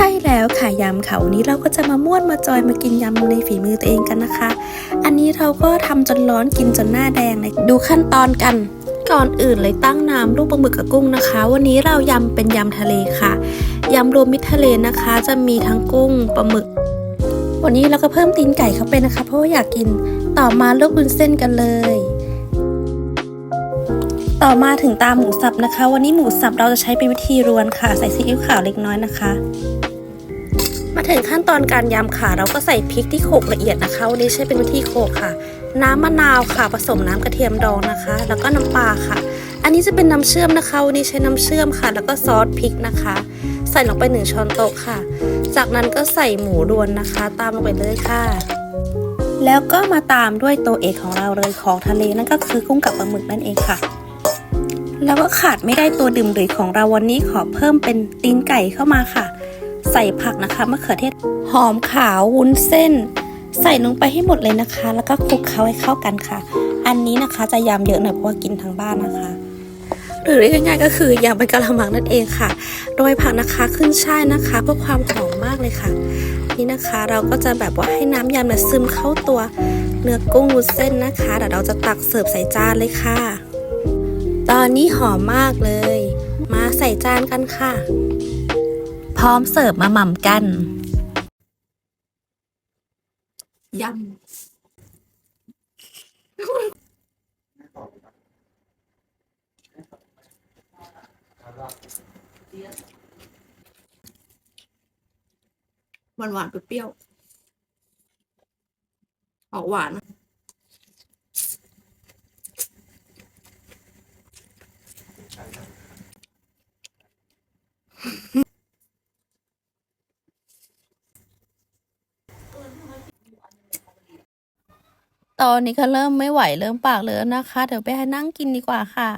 ช่แล้วค่ะยำค่ะวันนี้เราก็จะมาม่วนมาจอยมากินยำในฝีมือตัวเองกันนะคะ อันนี้เราก็ทำจนร้อนกินจนหน้าแดงเลยดูขั้นตอนกัน ก่อนอื่นเลยตั้งน้ำลูกปลาหมึกกับกุ้งนะคะ วันนี้เรายำเป็นยำทะเลค่ะยำรวมมิตรทะเลนะคะ จะมีทั้งกุ้งปลาหมึก วันนี้เราก็เพิ่มตีนไก่เข้าไปนะคะ เพราะว่าอยากกินต่อมาลวกบุนเส้นกันเลยต่อมาถึงตามหมูสับนะคะ วันนี้หมูสับเราจะใช้เป็นวิธีรวนค่ะ ใส่ซีอิ๊วขาวเล็กน้อยนะคะ มาถึงขั้นตอนการยำค่ะ เราก็ใส่พริกที่โขลกละเอียดนะคะวันนี้ใช้เป็นวิธีโขลกค่ะ น้ำมะนาวค่ะ ผสมน้ำกระเทียมดองนะคะ แล้วก็น้ำปลาค่ะ อันนี้จะเป็นน้ำเชื่อมนะคะวันนี้ใช้น้ำเชื่อมค่ะ แล้วก็ซอสพริกนะคะ ใส่ลงไปหนึ่งช้อนโต๊ะค่ะ จากนั้นก็ใส่หมูรวนนะคะ ตามลงไปเลยค่ะแล้วก็มาตามด้วยตัวเอกของเราเลยของทะเลนั่นก็คือกุ้งกับปลาหมึกนั่นเองค่ะ แล้วก็ขาดไม่ได้ตัวดื่มดื่ของเราวันนี้ขอเพิ่มเป็นตีนไก่เข้ามาค่ะ ใส่ผักนะคะมะเขือเทศหอมขาววุ้นเส้น ใส่ลงไปให้หมดเลยนะคะ แล้วก็คลุกเคล้าให้เข้ากันค่ะ อันนี้นะคะจะยำเยอะหน่อยเพราะว่ากินทั้งบ้านนะคะ หรือเรียกง่ายๆก็คือยำเป็นกะละมังนั่นเองค่ะ โดยผักนะคะขึ้นช่ายนะคะเพื่อความหอมมากเลยค่ะ นี่นะคะเราก็จะแบบว่าให้น้ำยำเนี่ยซึมเข้าตัวเนื้อกุ้งวุ้นเส้นนะคะเดี๋ยวเราจะตักเสิร์ฟใส่จานเลยค่ะ ตอนนี้หอมมากเลย มาใส่จานกันค่ะ พร้อมเสิร์ฟมาหม่ำกันยำหวานหวานเปรี้ยวออกหวานนะ ตอนนี้ก็เริ่มไม่ไหวเริ่มปากเลยนะคะ เดี๋ยวไปให้นั่งกินดีกว่าค่ะ